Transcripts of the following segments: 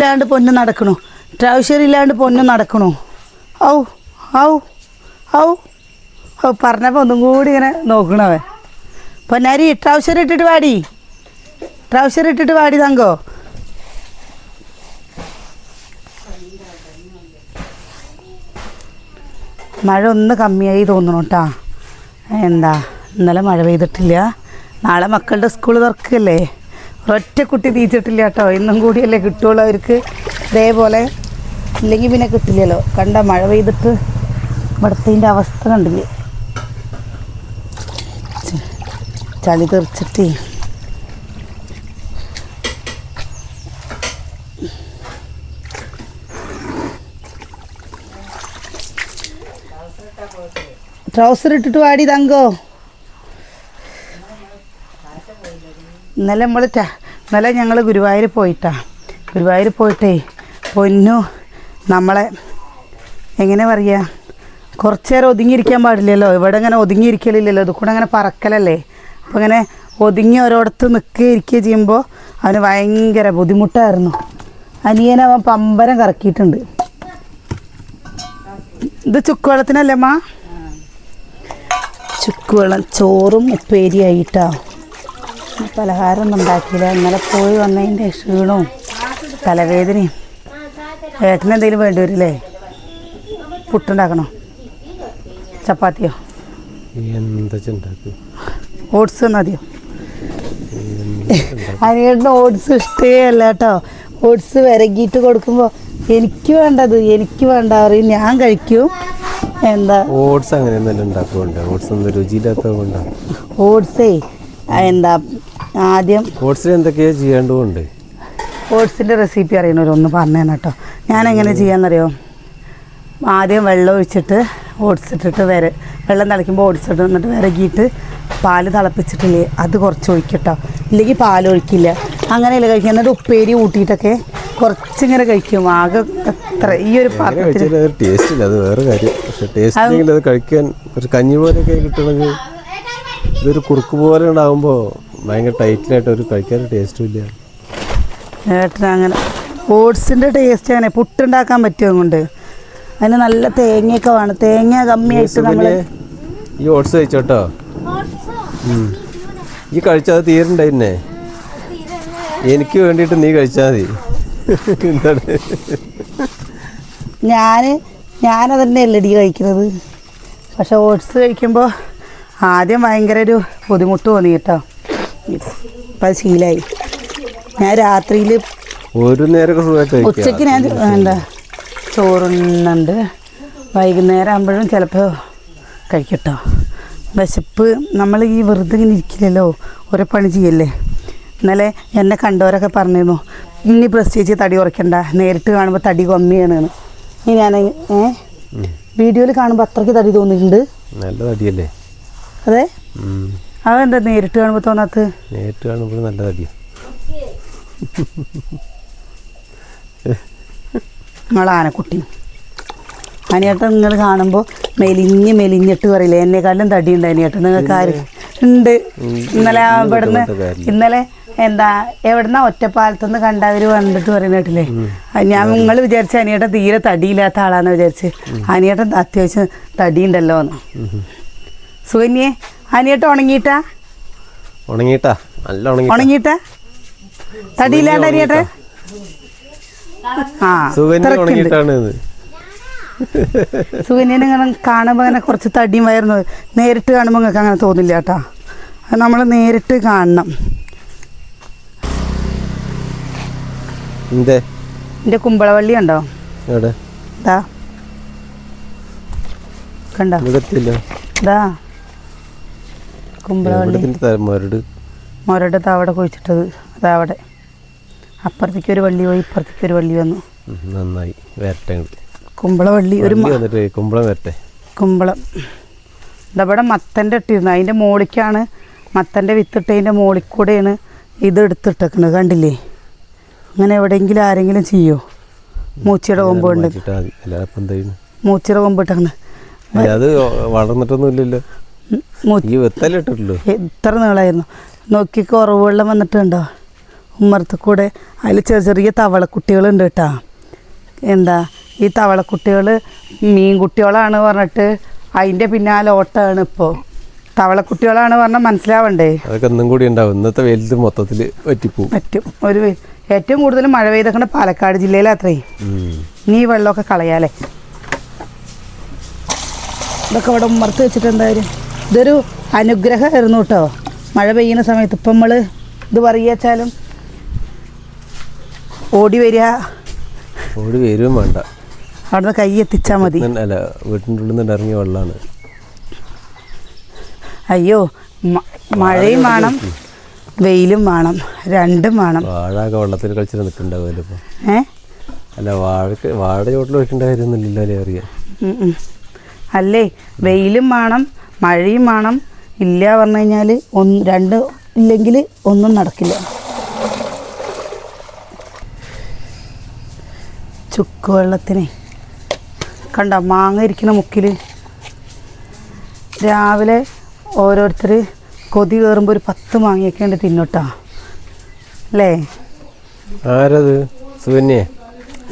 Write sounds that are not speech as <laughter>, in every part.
ഇല്ലാണ്ട് പൊന്നു നടക്കണോ. ട്രൗസർ ഇല്ലാണ്ട് പൊന്നു നടക്കണോ. ഔ ഔ ഔ. ഔ പറഞ്ഞപ്പോൾ ഒന്നും കൂടി ഇങ്ങനെ നോക്കണവേ പൊന്നാരി ട്രൗസർ ഇട്ടിട്ട് വാടി. ട്രൗസർ ഇട്ടിട്ട് വാടി തങ്കോ. മഴ ഒന്ന് കമ്മിയായി തോന്നണു കേട്ടാ എന്താ ഇന്നലെ മഴ പെയ്തിട്ടില്ല. നാളെ മക്കളുടെ സ്കൂൾ തുറക്കല്ലേ? ഒറ്റ കുട്ടി തീച്ചിട്ടില്ല കേട്ടോ. ഇന്നും കൂടിയല്ലേ കിട്ടുള്ളൂ അവർക്ക്. ഇതേപോലെ ഇല്ലെങ്കിൽ പിന്നെ കിട്ടില്ലല്ലോ. കണ്ട മഴ പെയ്തിട്ട് ഇവിടുത്തെ അവസ്ഥ കണ്ടില്ലേ? ചളി തെറിച്ചിട്ട്. ട്രൗസർ ഇട്ടിട്ട് വാടി തങ്കോ. ഇന്നലെ നമ്മൾ ഇന്നലെ ഞങ്ങൾ ഗുരുവായൂർ പോയിട്ടാ. ഗുരുവായൂർ പോയിട്ടേ പൊന്നു. നമ്മളെ എങ്ങനെ പറയുക കുറച്ച് നേരം ഒതുങ്ങിയിരിക്കാൻ പാടില്ലല്ലോ. ഇവിടെ ഇങ്ങനെ ഒതുങ്ങിയിരിക്കലില്ലല്ലോ. ഇത് കൂടെ അങ്ങനെ പറക്കലല്ലേ? അപ്പോൾ ഇങ്ങനെ ഒതുങ്ങി ഓരോടത്ത് നിൽക്കുക ഇരിക്കുക ചെയ്യുമ്പോൾ അവന് ഭയങ്കര ബുദ്ധിമുട്ടായിരുന്നു. അനിയനെ അവൻ പമ്പരം കറക്കിയിട്ടുണ്ട്. ഇത് ചുക്കുവെള്ളത്തിനല്ലേ മാ ചുക്കുവെള്ളം ചോറും ഉപ്പേരിയായിട്ടാ. പലഹാരം ഒന്നും ഉണ്ടാക്കിയില്ല ഇന്നലെ പോയി വന്നതിന്റെ ക്ഷീണവും തലവേദനയും. ഏട്ടന് എന്തെങ്കിലും വേണ്ടി വരില്ലേ? പുട്ടുണ്ടാക്കണോ? ചപ്പാത്തിയോ? എന്താ ഓട്സ് മതിയോ? അനിയേട്ടന് ഓട്സ് ഇഷ്ടേ അല്ല കേട്ടോ. ഓട്സ് വിരകിയിട്ട് കൊടുക്കുമ്പോൾ എനിക്ക് വേണ്ടത് എനിക്ക് വേണ്ട പറയും. ഞാൻ കഴിക്കും. എന്താ? ഓട്സ് അങ്ങനെ ഓട്സേ എന്താ ആദ്യം ഓട്സിൽ എന്തൊക്കെയാ ചെയ്യേണ്ടതുണ്ട്? ഓട്സിന്റെ റെസിപ്പി അറിയണവരൊന്ന് പറഞ്ഞു തന്നെ കേട്ടോ. ഞാൻ എങ്ങനെ ചെയ്യാന്നറിയോ? ആദ്യം വെള്ളം ഒഴിച്ചിട്ട് ഓട്സ് ഇട്ടിട്ട് വര വെള്ളം തിളയ്ക്കുമ്പോൾ ഓട്സ് ഇട്ട് എന്നിട്ട് വിരകിയിട്ട് പാൽ തിളപ്പിച്ചിട്ടില്ലേ അത് കുറച്ച് ഒഴിക്കട്ടോ. ഇല്ലെങ്കിൽ പാൽ ഒഴിക്കില്ല. അങ്ങനെയല്ല കഴിക്കുക? എന്നിട്ട് ഉപ്പേരി കൂട്ടിയിട്ടൊക്കെ കുറച്ചിങ്ങനെ കഴിക്കും. ആകെ എത്ര ഈ ഒരു പാത്രത്തിൽ അത് ടേസ്റ്റ് ഇല്ല. അത് വേറെ കാര്യം. പക്ഷെ ടേസ്റ്റ് ഇല്ലെങ്കിൽ കഴിക്കാൻ ഒരു കഞ്ഞി പോലെയൊക്കെ ഇതൊരു കുറുക്ക് പോലെ ഉണ്ടാകുമ്പോൾ ഭയങ്കര ടൈറ്റിലായിട്ട് ഒരു കഴിക്കാൻ ടേസ്റ്റും ഇല്ല. ഏട്ടനങ്ങനെ ഓട്സിന്റെ ടേസ്റ്റ് അങ്ങനെ പുട്ടുണ്ടാക്കാൻ പറ്റുമോ കൊണ്ട് അതിന് നല്ല തേങ്ങയൊക്കെ വേണം. തേങ്ങ കമ്മിയായിട്ട് നമ്മൾ ഈ ഓട്സ് കഴിച്ചോട്ടോ? ഈ കഴിച്ചാൽ അത് തീരണ്ടായിരുന്നേ? എനിക്ക് വേണ്ടിയിട്ട് നീ കഴിച്ചാൽ മതി. എന്താണ്? ഞാൻ ഞാനതന്നെ എല്ലടി കഴിക്കുന്നത്. പക്ഷെ ഓട്സ് കഴിക്കുമ്പോൾ ആദ്യം ഭയങ്കര ഒരു ബുദ്ധിമുട്ട് തോന്നി കേട്ടോ. അത് ശീലമായി ഞാൻ രാത്രിയിൽ ഒരു നേരമൊക്കെ ഉച്ചയ്ക്ക് ഞാൻ എന്താ ചോറുന്നുണ്ട്. വൈകുന്നേരം ആകുമ്പോഴും ചിലപ്പോൾ കഴിക്കട്ടോ. വിശപ്പ് നമ്മൾ ഈ വെറുതെ ഇങ്ങനെ ഇരിക്കില്ലല്ലോ. ഓരോ പണി ചെയ്യല്ലേ. ഇന്നലെ എന്നെ കണ്ടവരൊക്കെ പറഞ്ഞിരുന്നു ഇനി പ്രത്യേകിച്ച് തടി കുറയ്ക്കണ്ട. നേരിട്ട് കാണുമ്പോൾ തടി കമ്മിയാണ്. ഇനി ഞാൻ ഏ? വീഡിയോയിൽ കാണുമ്പോൾ അത്രയ്ക്ക് തടി തോന്നിയിട്ടുണ്ട്. നല്ല തടിയല്ലേ? അതെ. അതെന്താ നേരിട്ട് കാണുമ്പോൾ തോന്നാത്ത? നേരിട്ട് കാണുമ്പോൾ നല്ല തടിയാണ് നിങ്ങളെ ആനക്കുട്ടി. അനിയേട്ടൻ നിങ്ങൾ കാണുമ്പോൾ മെലിഞ്ഞ് മെലിഞ്ഞിട്ട് പറയില്ല? എന്നെക്കാളും തടിയുണ്ട് അനിയേട്ടൻ. നിങ്ങൾക്ക് ആര്? ഉണ്ട്. ഇന്നലെ ഇവിടുന്ന് ഇന്നലെ എന്താ എവിടുന്ന ഒറ്റപ്പാലത്തുനിന്ന് കണ്ടവർ വന്നിട്ട് പറയുന്ന കേട്ടില്ലേ? ഞാൻ നിങ്ങൾ വിചാരിച്ച അനിയേട്ടൻ തീരെ തടിയില്ലാത്ത ആളാന്ന് വിചാരിച്ച്. അനിയേട്ടൻ അത്യാവശ്യം തടിയുണ്ടല്ലോ എന്ന് സുകന്യെ അനിയേട്ടൻ ഉണങ്ങിയിട്ടാ? ഉണങ്ങിയിട്ടാ. നല്ല ഉണങ്ങി ഉണങ്ങിയിട്ടാ? തടിയില്ലാണ്ട് അനിയേട്ടൻ ആ. ഉണങ്ങിയിട്ടാണ് ഇത്. സുകന്യനെ ഇങ്ങനെ കാണുമ്പോൾ അങ്ങനെ കുറച്ച് തടിയും വയറുന്നു നേരിട്ട് കാണുമ്പോൾ നിങ്ങൾക്ക് അങ്ങനെ തോന്നില്ല കേട്ടോ. അത് നമ്മൾ നേരിട്ട് കാണണം. എന്റെ എന്റെ കുമ്പളവള്ളി ഉണ്ടോ? കണ്ടോ? കുമ്പളവള്ളി. മരട്? മൊരട് കുഴിച്ചിട്ടത്. അതാവടെ അപ്പുറത്തേക്ക് ഒരു വള്ളി പോയി ഇപ്പുറത്തേക്ക് ഒരു വള്ളി വന്നു. നന്നായി. വരട്ടെ കുമ്പളവള്ളി ഒരു കുമ്പളം വരട്ടെ. കുമ്പളം. ഇതവിടെ മത്തന്റെ ഇട്ടിരുന്നു. അതിന്റെ മോളിക്കാണ് മത്തന്റെ വിത്തിട്ടതിന്റെ മോളിൽ കൂടെയാണ് ഇത് എടുത്തിട്ടേക്കുന്നത് കണ്ടില്ലേ? അങ്ങനെ എവിടെയെങ്കിലും ആരെങ്കിലും ചെയ്യോ? മൂച്ചിയുടെ കൊമ്പ് കൊണ്ട്? മൂച്ചിയുടെ കൊമ്പ് ഇട്ടേക്കുന്നത് അത് വളർന്നിട്ടൊന്നും എത്ര നീളമായിരുന്നു നോക്കി കുറവ് വെള്ളം വന്നിട്ടുണ്ടോ? ഉമ്മറത്ത് കൂടെ അതിൽ ചെറിയ ചെറിയ തവളക്കുട്ടികളുണ്ട് കേട്ടോ. എന്താ ഈ തവളക്കുട്ടികൾ മീൻകുട്ടികളാണ് പറഞ്ഞിട്ട് അതിന്റെ പിന്നാലെ ഓട്ടമാണ് ഇപ്പോൾ തവളക്കുട്ടികളാണ് പറഞ്ഞാൽ മനസ്സിലാവണ്ടേ? അതൊക്കെ ഒന്നും കൂടി ഉണ്ടാവും. ഇന്നത്തെ വെയിലത്ത് മൊത്തത്തിൽ പറ്റിപ്പോവും പറ്റും. ഒരു ഏറ്റവും കൂടുതൽ മഴ പെയ്തക്കണ പാലക്കാട് ജില്ലയിലാത്രേ നീ വെള്ളമൊക്കെ കളയാലേ. ഇതൊക്കെ ഇവിടെ ഉമ്മർത്ത് വെച്ചിട്ട് എന്തായാലും ഇതൊരു അനുഗ്രഹമായിരുന്നു കേട്ടോ. മഴ പെയ്യുന്ന സമയത്ത് ഇപ്പം നമ്മൾ ഇത് പറയുകച്ചാലും ഓടി വരിക. ഓടി വരും വേണ്ട. അവിടുന്ന് കൈ എത്തിച്ചാൽ മതി. അല്ല വീട്ടിന്റെ ഉള്ളിൽ നിന്ന് ഇറങ്ങിയ വെള്ളമാണ്. അയ്യോ മഴയും വേണം വെയിലും വേണം രണ്ടും വേണം. വാഴൊക്കെ വെള്ളത്തിൽ കളിച്ചിട്ട് നിൽക്കുന്നുണ്ടാവുമല്ലോ ഇപ്പോൾ ഏ? അല്ല വാഴക്ക് വാഴ ചോട്ടിൽ വെക്കേണ്ട കാര്യമൊന്നുമില്ലല്ലോ അല്ലേ അറിയാം. അല്ലേ വെയിലും വേണം മഴയും വേണം. ഇല്ല പറഞ്ഞു കഴിഞ്ഞാൽ ഒന്ന് രണ്ട് ഇല്ലെങ്കിൽ ഒന്നും നടക്കില്ല. ചുക്ക് വെള്ളത്തിനെ. കണ്ട മാങ്ങ ഇരിക്കുന്ന മുക്കിൽ രാവിലെ ഓരോരുത്തർ കൊതി കയറുമ്പോൾ ഒരു പത്ത് മാങ്ങയൊക്കെ ഉണ്ട് തിന്നോട്ടാ. അല്ലേ? ആരത്? സുകന്യേ?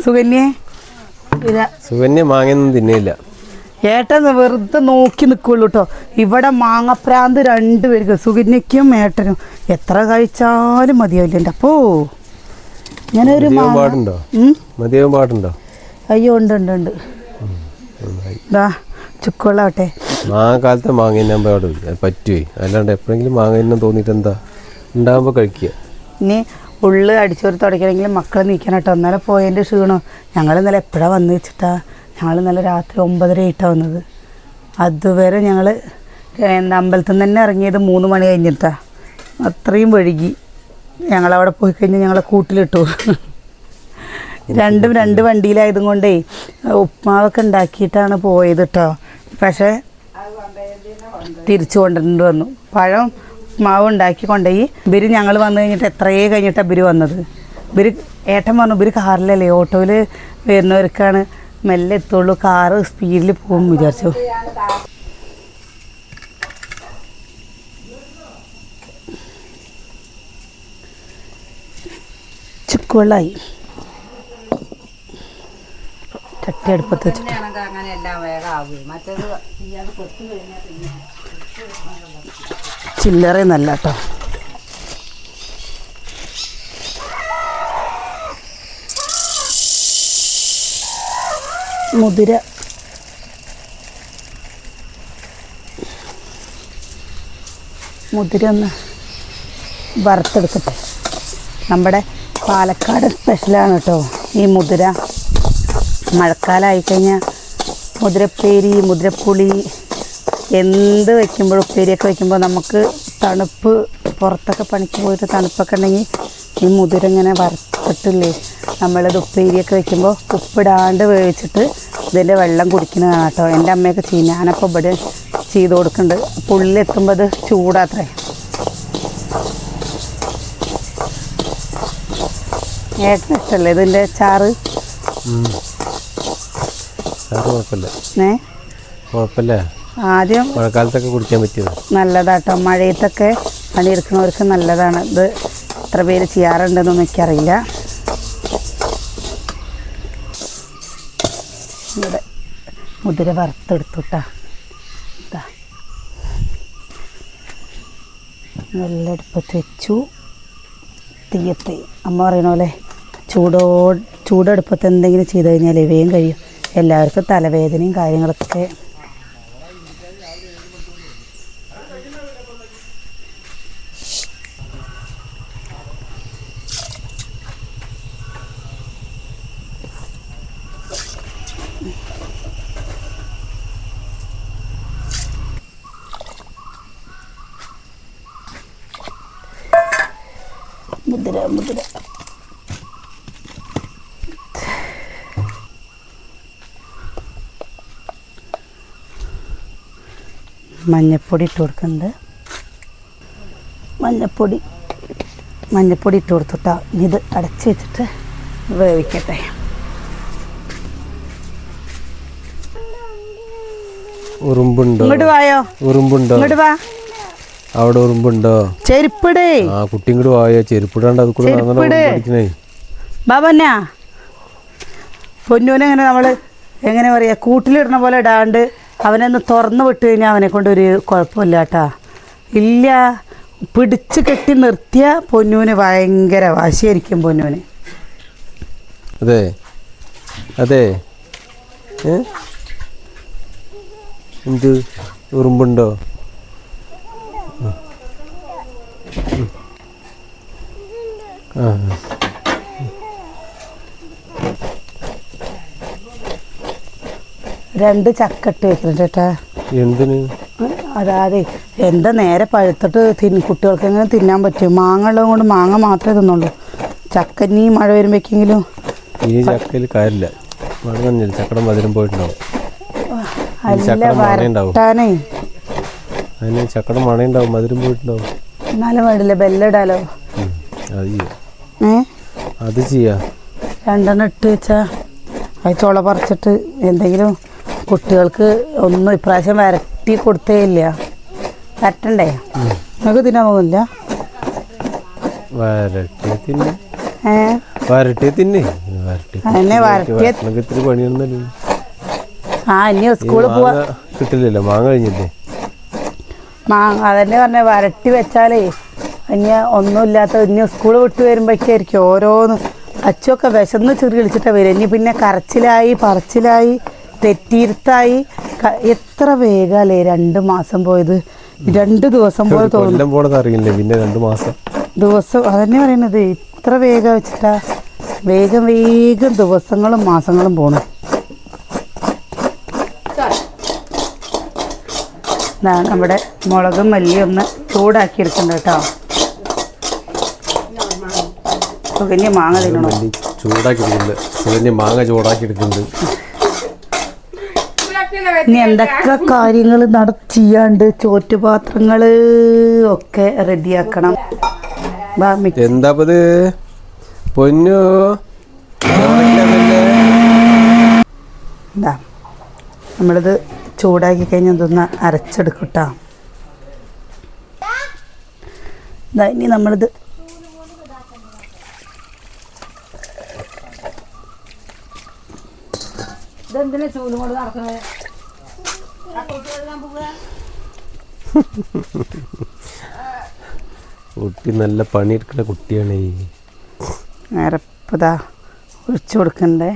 സുകന്യേ? സുകന്യ മാങ്ങയൊന്നും തിന്നില്ല. ഏട്ടൻ വെറുതെ നോക്കി നിൽക്കുള്ളൂ കേട്ടോ ഇവിടെ മാങ്ങപ്രാന്ത് രണ്ടുപേർക്ക് സുകന്യയ്ക്കും ഏട്ടനും. എത്ര കഴിച്ചാലും മതിയാവില്ല എന്റെ അപ്പോ. ഞാനൊരു? മതിയാവാൻ അയ്യോ ഉണ്ട് ഉണ്ട് ഉണ്ട്. ഇതാ ചുക്കുവെള്ളാവട്ടെ മാങ്ങ കാലത്തെ മാങ്ങ തിന്നാൻ പാടില്ല അത് പറ്റുവേ. അല്ലാണ്ട് എപ്പോഴെങ്കിലും മാങ്ങ തിന്നാൻ തോന്നിയിട്ട് എന്താ? ഉണ്ടാകുമ്പോൾ കഴിക്കുക. ഇനി ഉള്ളു അടിച്ചോറി തുടക്കണമെങ്കിൽ മക്കളെ നീക്കണം കേട്ടോ ഇന്നലെ പോയതിന്റെ ക്ഷീണം. ഞങ്ങൾ ഇന്നലെ എപ്പോഴാണ് വന്ന് വെച്ചിട്ടാ? ഞങ്ങൾ ഇന്നലെ രാത്രി ഒമ്പതര ഇട്ടാണ് വന്നത്. അതുവരെ ഞങ്ങൾ എന്താ അമ്പലത്തിൽ നിന്ന് തന്നെ ഇറങ്ങിയത് മൂന്ന് മണി കഴിഞ്ഞിട്ടാണ് അത്രയും വഴുകി. ഞങ്ങളവിടെ പോയി കഴിഞ്ഞാൽ ഞങ്ങളെ കൂട്ടിലിട്ടു. രണ്ടും രണ്ട് വണ്ടിയിലായതും കൊണ്ടേ ഉപ്മാവൊക്കെ ഉണ്ടാക്കിയിട്ടാണ് പോയത് കേട്ടോ പക്ഷേ തിരിച്ചു കൊണ്ടുവരേണ്ടി വന്നു. പഴം ഉപ്മാവ് ഉണ്ടാക്കി കൊണ്ടുപോയി. ഇവർ ഞങ്ങൾ വന്നു കഴിഞ്ഞിട്ട് എത്രയേ കഴിഞ്ഞിട്ടാണ് ഇവർ വന്നത്? ഇവർ ഏട്ടൻ പറഞ്ഞു ഇവർ കാറിലല്ലേ ഓട്ടോയിൽ വരുന്നവർക്കാണ് മെല്ലെ എത്തുള്ളൂ. കാറ് സ്പീഡിൽ പോകും വിചാരിച്ചു. ചുക്കുവെള്ളമായി ചട്ടി അടുപ്പത്ത് വെച്ചിട്ട്. ചില്ലറ നല്ല കേട്ടോ. മുതിര. മുതിര ഒന്ന് വറുത്തെടുക്കട്ടെ. നമ്മുടെ പാലക്കാട് സ്പെഷ്യലാണ് കേട്ടോ ഈ മുതിര. മഴക്കാലമായി കഴിഞ്ഞാൽ മുതിരപ്പേരി മുതിരപ്പുളി എന്ത് വയ്ക്കുമ്പോഴും ഉപ്പേരിയൊക്കെ വയ്ക്കുമ്പോൾ നമുക്ക് തണുപ്പ് പുറത്തൊക്കെ പണിക്ക് പോയിട്ട് തണുപ്പൊക്കെ ഉണ്ടെങ്കിൽ ഈ മുതിര ഇങ്ങനെ വറുത്തിട്ടില്ലേ? നമ്മളിത് ഉപ്പേരിയൊക്കെ വെക്കുമ്പോൾ ഉപ്പിടാണ്ട് വേവിച്ചിട്ട് ഇതിന്റെ വെള്ളം കുടിക്കുന്നതാണ് കേട്ടോ. എന്റെ അമ്മയൊക്കെ ചെയ്യും. ഞാനപ്പോൾ ഇവിടെ ചെയ്ത് കൊടുക്കുന്നുണ്ട് പുള്ളിലെത്തുമ്പോൾ അത് ചൂടാത്രേ. ഏട്ടന് ഇഷ്ടമല്ലേ ഇതിന്റെ ചാറ്? ആദ്യം മഴക്കാലത്തൊക്കെ കുടിക്കാൻ പറ്റിയത്. നല്ലതാട്ടോ. മഴയത്തൊക്കെ പണിയെടുക്കുന്നവർക്ക് നല്ലതാണ്. ഇത് എത്ര പേര് ചെയ്യാറുണ്ടെന്നൊന്നും എനിക്കറിയില്ല ഇവിടെ മുതിര വറുത്തെടുത്തുട്ടാ. ഇതാ നല്ല അടുപ്പത്ത് വെച്ചു. തീയത്ത്. അമ്മ പറയണ പോലെ ചൂടോ ചൂടടുപ്പത്ത് എന്തെങ്കിലും ചെയ്ത് കഴിഞ്ഞാൽ വേഗം കഴിയും. എല്ലാവർക്കും തലവേദനയും കാര്യങ്ങളൊക്കെ മുതിര മഞ്ഞപ്പൊടി ഇട്ട് കൊടുക്കുന്നുണ്ട്. മഞ്ഞപ്പൊടി. മഞ്ഞപ്പൊടി ഇട്ട് കൊടുത്തിട്ടാ ഇത് അടച്ച് വെച്ചിട്ട് വേവിക്കട്ടെ. ഉറുമ്പുണ്ടോ? ഇങ്ങോട്ട് വായോ? ഉറുമ്പുണ്ടോ? ഇങ്ങോട്ട് വാ. അവിടെ ഉറുമ്പുണ്ടോ? ചെരുപ്പിടേ. ആ കുട്ടിയും കൂടെ പോയ ചെരുപ്പിടാണ്ട് അത് കൂടെ പഠിക്കണേ ബാബന്നാ പൊന്നൂനെ അങ്ങനെ നമ്മൾ എങ്ങനെ പറയാ കൂട്ടിലിടണ പോലെ ഇടാണ്ട് അവനെ ഒന്ന് തുറന്നു വിട്ട് കഴിഞ്ഞാൽ അവനെ കൊണ്ട് ഒരു കുഴപ്പമില്ല കേട്ടാ ഇല്ല പിടിച്ച് കെട്ടി നിർത്തിയ പൊന്നൂന് ഭയങ്കര വാശിയായിരിക്കും പൊന്നൂന്. അതെ അതെ. എന്ത്? ഉറുമ്പുണ്ടോ. ആ രണ്ട് ചക്കട്ട് വെക്കുന്നുണ്ട് ചേട്ടാ. എന്തിന്? അതാതെ എന്താ നേരെ പഴുത്തിട്ട് തിന്ന് കുട്ടികൾക്ക് എങ്ങനെ തിന്നാൻ പറ്റും? മാങ്ങ ഉള്ളത് കൊണ്ട് മാങ്ങ മാത്രമേ തിന്നുള്ളൂ. ചക്കനി മഴ വരുമ്പോഴേക്കെങ്കിലും ഈ ചക്കയിൽ കാര്യമില്ല. മഴ നനഞ്ഞില്ല. ചക്കടം മധുരം പോയിട്ടുണ്ടാവും. അല്ല വരട്ടാനേ. അതിന് ചക്കട മണയുണ്ടാവും മധുരം പോയിട്ടുണ്ടാവും. എന്നാലും വേണ്ടില്ല ബെല്ലിടാലോ. അത് ചെയ്യാം. ഏ? അത് ചെയ്യാം. രണ്ടെണ്ണം ഇട്ട് വെച്ചാൽ അത് ചുള പറിച്ചിട്ട് എന്തെങ്കിലും കുട്ടികൾക്ക് ഒന്നും ഇപ്രാവശ്യം വരട്ടി കൊടുത്തേ ഇല്ല. വരട്ടണ്ടേ? നിങ്ങൾക്ക് തിന്നാൻ പോകുന്നില്ല? വരട്ടി തിന്നെ. ഏ? വരട്ടി തിന്നെ വരട്ടിയ ഇത്തിരി പണിയൊന്നുമല്ലോ ആ ഇനി സ്കൂളിൽ പോവാ. കിട്ടില്ലല്ലോ മാങ്ങ കഴിഞ്ഞില്ലേ? മാങ്ങ അതന്നെ പറഞ്ഞ വരട്ടി വെച്ചാലേ ഇനി ഒന്നുമില്ലാത്ത ഇനി സ്കൂൾ വിട്ട് വരുമ്പോഴേക്കായിരിക്കും ഓരോന്ന്. അച്ചൊക്കെ വിശന്ന് ചെറു കളിച്ചിട്ടാണ് വരും ഇനി പിന്നെ കരച്ചിലായി പറച്ചിലായി തെറ്റിയിരുത്തായി. എത്ര വേഗമല്ലേ രണ്ട് മാസം പോയത്. രണ്ട് ദിവസം പോലെ തോന്നുന്നു. പിന്നെ രണ്ട് മാസം. ദിവസം അതന്നെ പറയണത്. ഇത്ര വേഗം വെച്ചിട്ടാ. വേഗം വേഗം ദിവസങ്ങളും മാസങ്ങളും പോണു. നമ്മുടെ മുളകും മല്ലിയും ഒന്ന് ചൂടാക്കി എടുക്കണ്ട കേട്ടോ. സുകന്യ മാങ്ങ തിന്നണം? ചൂടാക്കി എടുക്കുന്നുണ്ട് സുകന്യ മാങ്ങ ചൂടാക്കി എടുക്കുന്നുണ്ട് ഇനി എന്തൊക്കെ കാര്യങ്ങൾ നടത്തിയാണ്ട് ചെയ്യാണ്ട് ചോറ്റുപാത്രങ്ങൾ ഒക്കെ റെഡിയാക്കണം. എന്താപ്പത്? പൊന്നു. നമ്മളിത് ചൂടാക്കി കഴിഞ്ഞ് ഇതൊന്ന് അരച്ചെടുക്കും കേട്ടോ ഇനി നമ്മളിത് കുട്ടി നല്ല പണിയെടുക്കുന്ന കുട്ടിയാണ്. ഈ അരപ്പതാ ഒഴിച്ചു കൊടുക്കണ്ടേ?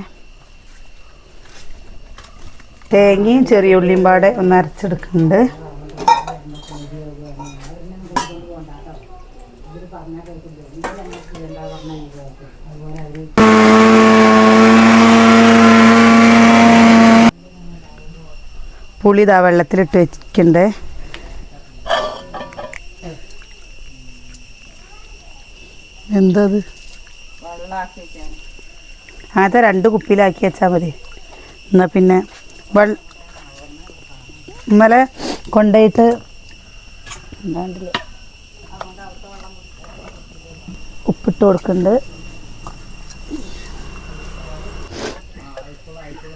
തേങ്ങയും ചെറിയ ഉള്ളിയും പാടെ ഒന്ന് അരച്ചെടുക്കുന്നുണ്ട്. പുളി ഇതാ വെള്ളത്തിലിട്ട് വെക്കണ്ടേ എന്തത്? അങ്ങനത്തെ രണ്ട് കുപ്പിയിലാക്കി വെച്ചാൽ മതി. എന്നാൽ പിന്നെ വെള്ള ഇന്നലെ കൊണ്ടുപോയിട്ട് എന്താണ്ടില്ലേ ഉപ്പിട്ട് കൊടുക്കുന്നുണ്ട്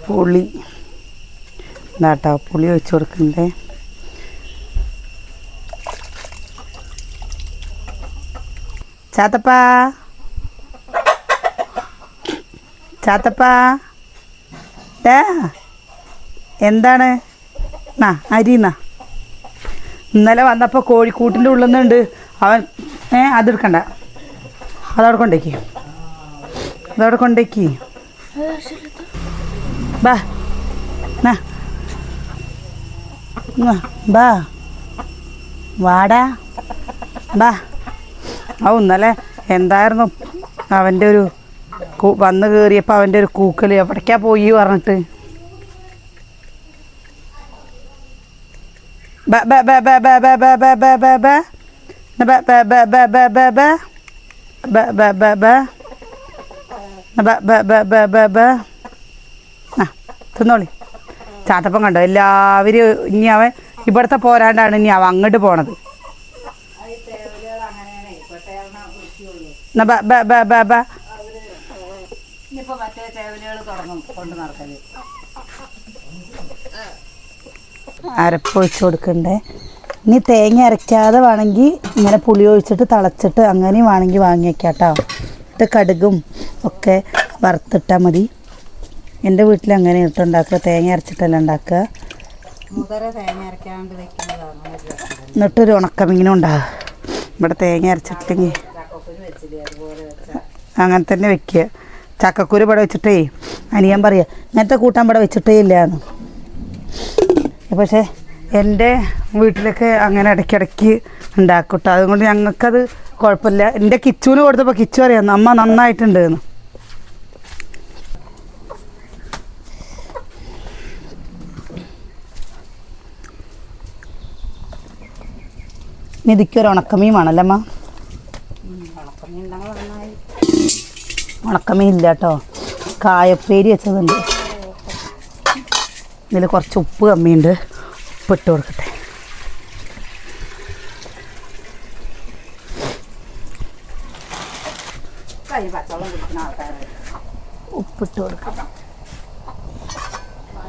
പുളി. ഇതാട്ടോ പുളി ഒഴിച്ച് കൊടുക്കണ്ടേ. ചാത്തപ്പാ. ചാത്തപ്പാ. ഏ? എന്താണ്? നാ അരിന്നാ ഇന്നലെ വന്നപ്പോൾ കോഴിക്കൂട്ടിന്റെ ഉള്ളിൽ നിന്നുണ്ട് അവൻ ഏ അതെടുക്കണ്ട. അതവിടെ കൊണ്ടേക്ക്. അതവിടെ കൊണ്ടേക്ക്. ബാ. നാ. ബാ. വാടാ. ബാ. ആ ഇന്നലെ എന്തായിരുന്നു അവന്റെ ഒരു വന്ന് കയറിയപ്പോൾ അവന്റെ ഒരു കൂക്കൽ എവിടേക്കാ പോയി പറഞ്ഞിട്ട്? ബ ബ ബ ബ ബ ബ ബ ബ ബ ബ ബ. ബ ബ ബ ബ ബ ബ ബ. ബ ബ ബ ബ. ബ ബ ബ ബ ബ ബ. ആ തിന്നോളി ചാത്തപ്പം കണ്ടോ എല്ലാവരും ഇനി അവൻ ഇവിടുത്തെ പോരാണ്ടാണ് ഇനി അവൻ അങ്ങോട്ട് പോണത് ബ ബ ബ ബ ബ. ഇനിയിപ്പോ മറ്റേ ടേബിളുകൾ തുടങ്ങും കൊണ്ട് നടക്കൽ അരപ്പൊഴിച്ച് കൊടുക്കണ്ടേ. ഇനി തേങ്ങ അരയ്ക്കാതെ വേണമെങ്കിൽ ഇങ്ങനെ പുളി ഒഴിച്ചിട്ട് തിളച്ചിട്ട് അങ്ങനെയും വേണമെങ്കിൽ വാങ്ങി വെക്കാം കേട്ടോ ഇത് കടുകും ഒക്കെ വറുത്തിട്ടാൽ മതി. എന്റെ വീട്ടിൽ അങ്ങനെ ഇട്ട് ഉണ്ടാക്കുക. തേങ്ങ അരച്ചിട്ടല്ല ഉണ്ടാക്കുക. എന്നിട്ടൊരു. എന്നിട്ടൊരു ഉണക്കമീനും ഉണ്ടാകുക ഇവിടെ തേങ്ങ അരച്ചിട്ടില്ലെങ്കിൽ അങ്ങനെ തന്നെ വെക്കുക. ചക്കക്കുരു ഇവിടെ വെച്ചിട്ടേ അനിയൻ പറയുക ഇങ്ങനത്തെ കൂട്ടാൻ ഇവിടെ വെച്ചിട്ടേ ഇല്ലയെന്ന് പക്ഷേ എന്റെ വീട്ടിലൊക്കെ അങ്ങനെ ഇടയ്ക്കിടയ്ക്ക് ഉണ്ടാക്കും കേട്ടോ അതുകൊണ്ട് ഞങ്ങൾക്കത് കുഴപ്പമില്ല. എന്റെ കിച്ചുവിന് കൊടുത്തപ്പോൾ കിച്ചു അറിയാം അമ്മ നന്നായിട്ടുണ്ട് എന്ന് ഇനി ഇതിക്കൊരു ഉണക്കമീൻ വേണമല്ലേ അമ്മ? ഉണക്കമീൻ ഇല്ല കേട്ടോ. കായപ്പേരി വെച്ചതുണ്ട്. ഇതിൽ കുറച്ച് ഉപ്പ് കമ്മിയുണ്ട്. ഉപ്പിട്ട് കൊടുക്കട്ടെ. ഉപ്പിട്ട് കൊടുക്കാം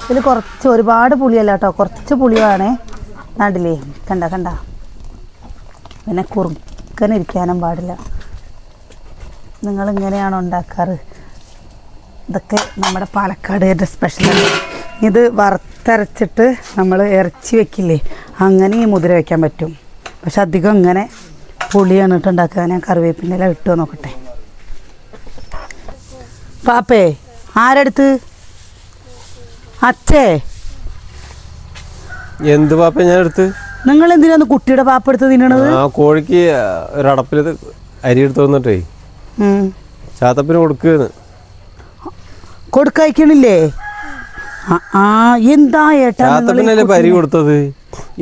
ഇതിൽ കുറച്ച് ഒരുപാട് പുളിയല്ല കേട്ടോ. കുറച്ച് പുളിയാണേ. നാട്ടിലേ കണ്ട കണ്ട. പിന്നെ കുറുക്കനിരിക്കാനും പാടില്ല. നിങ്ങളിങ്ങനെയാണോ ഉണ്ടാക്കാറ്? ഇതൊക്കെ നമ്മുടെ സ്പെഷ്യൽ സ്പെഷ്യലാണ് ഇത് വറുത്തരച്ചിട്ട് നമ്മൾ ഇറച്ചി വെക്കില്ലേ അങ്ങനെ ഈ മുതിര വയ്ക്കാൻ പറ്റും. പക്ഷെ അധികം ഇങ്ങനെ പുളിയാണ് ഇട്ട് ഉണ്ടാക്കുക. ഞാൻ കറിവേപ്പിന്റെ ഇല ഇട്ടോ നോക്കട്ടെ. പാപ്പേ ആരടുത്ത്? അച്ഛേ. എന്ത് പാപ്പ ഞാൻ എടുത്ത് നിങ്ങൾ എന്തിനാണ് കുട്ടിയുടെ പാപ്പ എടുത്ത് തിന്നണത്? ആ കോഴിക്ക് ഒരടപ്പിൽ അരി എടുത്ത് വന്നിട്ടേ. ചാത്തപ്പിന് കൊടുക്കുകയെന്ന് കൊടുക്കയക്കണില്ലേ? എന്താ ഏട്ടാ ചാത്തപ്പിനല്ലേ ഇപ്പൊ കൊടുത്തത്?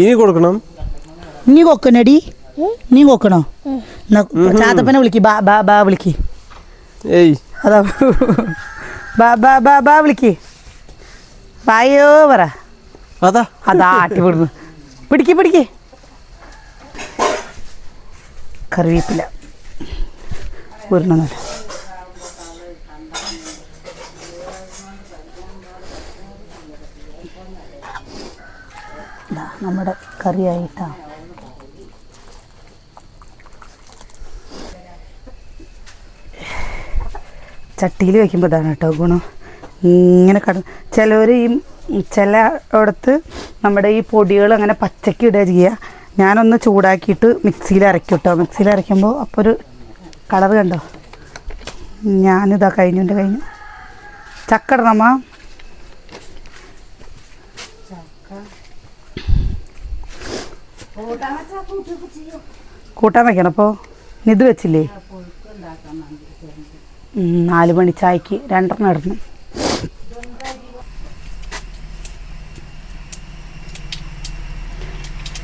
ഇനി കൊടുക്കണം. നീ കൊക്കണടി നീ കൊക്കണോ? ചാത്തപ്പനെ വിളിക്ക് ബാ ബാ ബാ വിളിക്ക്. ഏയ്. അതാ ബാ ബാ ബാ ബാ വിളിക്ക്. ബായോ പറ. അതാ. അതാ ആട്ടി വിടുന്നു പിടിക്ക് പിടിക്ക്. കറിവേപ്പില. ഉരുണമെന്നില്ല നമ്മുടെ കറിയായിട്ടാണ് ചട്ടിയിൽ വെക്കുമ്പോൾ ഇതാണ് കേട്ടോ ഗുണം. ഇങ്ങനെ കട ചിലവർ ഈ ചില ഇടത്ത് നമ്മുടെ ഈ പൊടികൾ അങ്ങനെ പച്ചക്ക് ഇടുക ചെയ്യുക ഞാനൊന്ന് ചൂടാക്കിയിട്ട് മിക്സിയിൽ അരയ്ക്കും കേട്ടോ. മിക്സിയിൽ അരയ്ക്കുമ്പോൾ അപ്പോൾ ഒരു കളർ കണ്ടോ? ഞാനിതാ കഴിഞ്ഞു കഴിഞ്ഞു. ചക്ക കൂട്ടാൻ വെക്കണം അപ്പോൾ ഇത് വെച്ചില്ലേ? നാല് മണി ചായക്ക് രണ്ടെണ്ണം ഇടണം.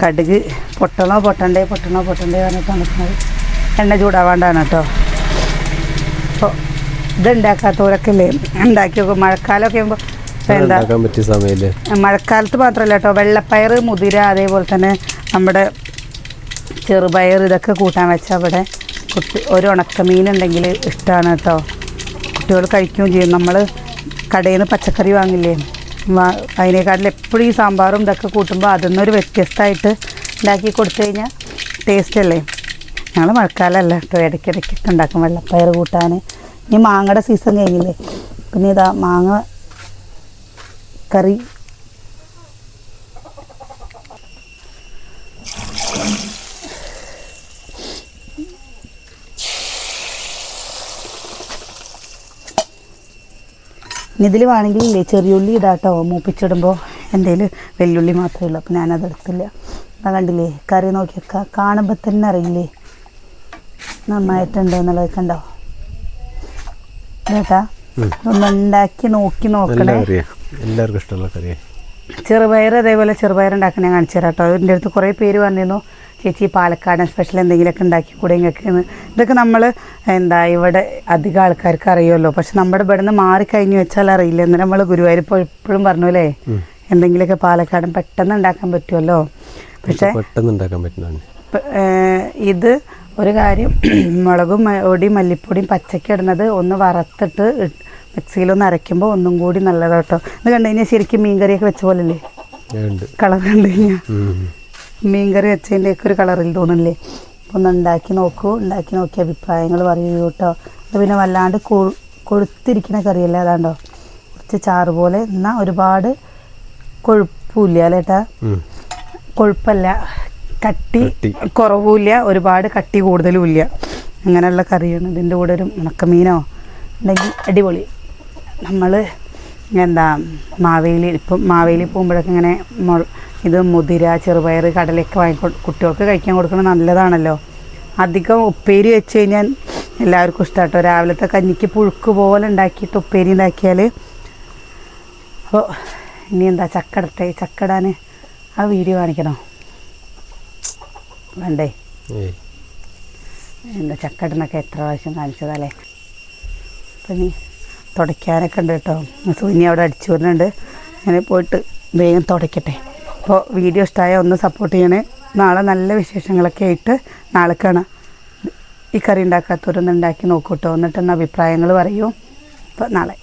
കടുക് പൊട്ടണോ പൊട്ടണ്ടേ പൊട്ടണോ പൊട്ടണ്ടേ പറഞ്ഞിട്ടാണ് എണ്ണ ചൂടാവാണ്ടാണ് കേട്ടോ. അപ്പോൾ ഇത് ഉണ്ടാക്കാത്തവരൊക്കെ ഇല്ലേ? ഉണ്ടാക്കി നോക്കും മഴക്കാലമൊക്കെ ആകുമ്പോൾ ഉണ്ടാക്കാൻ പറ്റിയ സമയല്ലേ? മഴക്കാലത്ത് മാത്രമല്ല കേട്ടോ വെള്ളപ്പയർ മുതിര അതേപോലെ തന്നെ നമ്മുടെ ചെറുപയർ ഇതൊക്കെ കൂട്ടാൻ വെച്ചാൽ അവിടെ കുട്ടി ഒരു ഉണക്കമീൻ ഉണ്ടെങ്കിൽ ഇഷ്ടമാണ് കേട്ടോ കുട്ടികൾ കഴിക്കുകയും ചെയ്യും. നമ്മൾ കടയിൽ നിന്ന് പച്ചക്കറി വാങ്ങില്ലേ? അതിനേക്കാട്ടിൽ എപ്പോഴും ഈ സാമ്പാറും ഇതൊക്കെ കൂട്ടുമ്പോൾ അതിന്നൊരു വ്യത്യസ്തമായിട്ട് ഉണ്ടാക്കി കൊടുത്തു കഴിഞ്ഞാൽ ടേസ്റ്റ് അല്ലേ? ഞങ്ങൾ മഴക്കാലമല്ല കേട്ടോ ഇടയ്ക്കിടയ്ക്കൊക്കെ ഉണ്ടാക്കും വെള്ളപ്പയർ കൂട്ടാൻ ഇനി മാങ്ങയുടെ സീസൺ കഴിഞ്ഞില്ലേ? പിന്നെ ഇതാ മാങ്ങ കറി. ഇതിൽ വേണമെങ്കിൽ ഇല്ലേ ചെറിയുള്ളി ഇതാട്ടോ മൂപ്പിച്ചിടുമ്പോൾ എന്തെങ്കിലും വെല്ലുള്ളി മാത്രമേ ഉള്ളൂ. അപ്പോൾ ഞാനത് എടുത്തില്ല. അതാ കണ്ടില്ലേ? കറി നോക്കിയൊക്കെ കാണുമ്പോൾ തന്നെ അറിയില്ലേ? നന്നായിട്ടുണ്ടോ എന്നുള്ളത് കണ്ടോ കേട്ടാ? ഒന്ന് ഉണ്ടാക്കി നോക്കി നോക്കണേ. എല്ലാവർക്കും ഇഷ്ടമുള്ള കറിയാ. ചെറുപയർ അതേപോലെ ചെറുപയർ ഉണ്ടാക്കാൻ ഞാൻ കാണിച്ചു തരാം കേട്ടോ. എന്റെ അടുത്ത് കുറേ പേര് വന്നിരുന്നു. ചേച്ചി പാലക്കാടൻ സ്പെഷ്യൽ എന്തെങ്കിലുമൊക്കെ ഉണ്ടാക്കി കൂടെ എന്ന്. ഇതൊക്കെ നമ്മൾ എന്താ ഇവിടെ അധികം ആൾക്കാർക്ക് അറിയുമല്ലോ. പക്ഷെ നമ്മുടെ ഇവിടെ നിന്ന് മാറിക്കഴിഞ്ഞു വെച്ചാൽ അറിയില്ല. എന്ന് നമ്മൾ ഗുരുവായൂർ ഇപ്പോൾ എപ്പോഴും പറഞ്ഞു അല്ലേ? എന്തെങ്കിലുമൊക്കെ പാലക്കാടൻ പെട്ടെന്ന് ഉണ്ടാക്കാൻ പറ്റുമല്ലോ. പക്ഷേ പെട്ടെന്ന് ഉണ്ടാക്കാൻ പറ്റുന്നതാണ്. ഇത് ഒരു കാര്യം <clears throat> മുളകും പൊടിയും മല്ലിപ്പൊടിയും പച്ചക്ക ഇടുന്നത് ഒന്ന് വറുത്തിട്ട് മിക്സിയിൽ മിക്സിയിലൊന്ന് അരയ്ക്കുമ്പോൾ ഒന്നും കൂടി നല്ലതാണ് കേട്ടോ ഇത് കണ്ടു കഴിഞ്ഞാൽ ശരിക്കും മീൻകറിയൊക്കെ വെച്ച പോലെ അല്ലേ ഉണ്ട്. കളർ കണ്ടു കഴിഞ്ഞാൽ. മീൻകറി വെച്ചതിന്റെയൊക്കെ ഒരു കളറിൽ തോന്നുന്നില്ലേ? അപ്പോൾ ഒന്ന് ഉണ്ടാക്കി നോക്കൂ. ഉണ്ടാക്കി നോക്കി അഭിപ്രായങ്ങൾ പറയൂ കേട്ടോ. അത് പിന്നെ വല്ലാണ്ട് കൊഴുത്തിരിക്കുന്ന കറിയല്ലേ അതാണ്ടോ? കുറച്ച് ചാറ് പോലെ എന്നാൽ ഒരുപാട് കൊഴുപ്പില്ല അല്ലേട്ടാ കൊഴുപ്പല്ല. കട്ടി. കുറവുമില്ല ഒരുപാട് കട്ടി കൂടുതലും ഇല്ല അങ്ങനെയുള്ള കറിയാണ്. ഇതിന്റെ കൂടെ ഒരു ഉണക്കമീനോ ഉണ്ടെങ്കിൽ അടിപൊളി. നമ്മൾ എന്താ മാവേലി ഇപ്പം മാവേലി പോകുമ്പോഴൊക്കെ ഇങ്ങനെ ഇത് മുതിര ചെറുപയർ കടലയൊക്കെ വാങ്ങിക്കൊ കുട്ടികൾക്ക് കഴിക്കാൻ കൊടുക്കുന്നത് നല്ലതാണല്ലോ. അധികം ഉപ്പേരി വെച്ച് കഴിഞ്ഞാൽ എല്ലാവർക്കും ഇഷ്ടമാട്ടോ രാവിലത്തെ കഞ്ഞിക്ക് പുഴുക്ക് പോലെ ഉണ്ടാക്കിയിട്ട് ഉപ്പേരി ഉണ്ടാക്കിയാൽ അപ്പോൾ ഇനി എന്താ ചക്കടട്ടെ? ചക്കടാൻ ആ വീഡിയോ കാണിക്കണോ? വേണ്ടേ. എന്താ ചക്കടനൊക്കെ എത്ര പ്രാവശ്യം കാണിച്ചതല്ലേ? അപ്പം നീ തുടയ്ക്കാനൊക്കെ ഉണ്ട് കേട്ടോ. സൂനി അവിടെ അടിച്ചു വരുന്നുണ്ട്. അങ്ങനെ പോയിട്ട് വേഗം തുടയ്ക്കട്ടെ. അപ്പോൾ വീഡിയോ ഇഷ്ടമായ ഒന്ന് സപ്പോർട്ട് ചെയ്യണേ. നാളെ നല്ല വിശേഷങ്ങളൊക്കെ ആയിട്ട് നാളെ കാണാം. ഈ കറി ഉണ്ടാക്കാത്തവരൊന്നും ഉണ്ടാക്കി നോക്കൂട്ടോ എന്നിട്ടൊന്ന് അഭിപ്രായങ്ങൾ പറയൂ. അപ്പോൾ നാളെ.